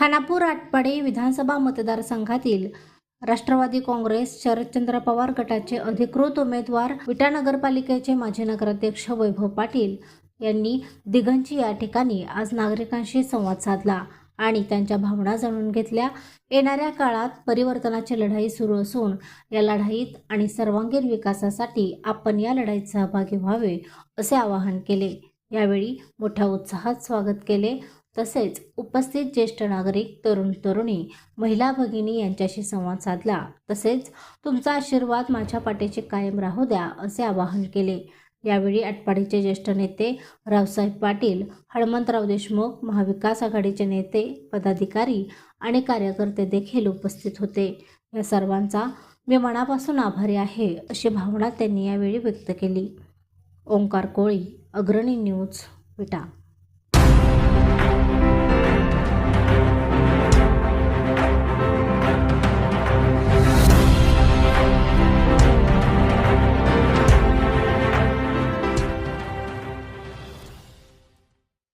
खानापूर आटपाडे विधानसभा मतदारसंघातील राष्ट्रवादी काँग्रेस शरदचंद्र पवार गटाचे अधिकृत उमेदवार विटा नगरपालिकेचे माजी नगराध्यक्ष वैभव पाटील यांनी दिघंची या ठिकाणी आज नागरिकांशी संवाद साधला आणि त्यांच्या भावना जाणून घेतल्या. येणाऱ्या काळात परिवर्तनाची लढाई सुरू असून या लढाईत आणि सर्वांगीण विकासासाठी आपण या लढाईत सहभागी व्हावे असे आवाहन केले. यावेळी मोठ्या उत्साहात स्वागत केले. तसेच उपस्थित ज्येष्ठ नागरिक तरुण तरुणी महिला भगिनी यांच्याशी संवाद साधला. तसेच तुमचा आशीर्वाद माझ्या पाठीचे कायम राहू द्या असे आवाहन केले. यावेळी आटपाडीचे ज्येष्ठ नेते रावसाहेब पाटील हळमंतराव देशमुख महाविकास आघाडीचे नेते पदाधिकारी आणि कार्यकर्ते देखील उपस्थित होते. या सर्वांचा मी मनापासून आभारी आहे अशी भावना त्यांनी यावेळी व्यक्त केली. ओंकार कोळी अग्रणी न्यूज विटा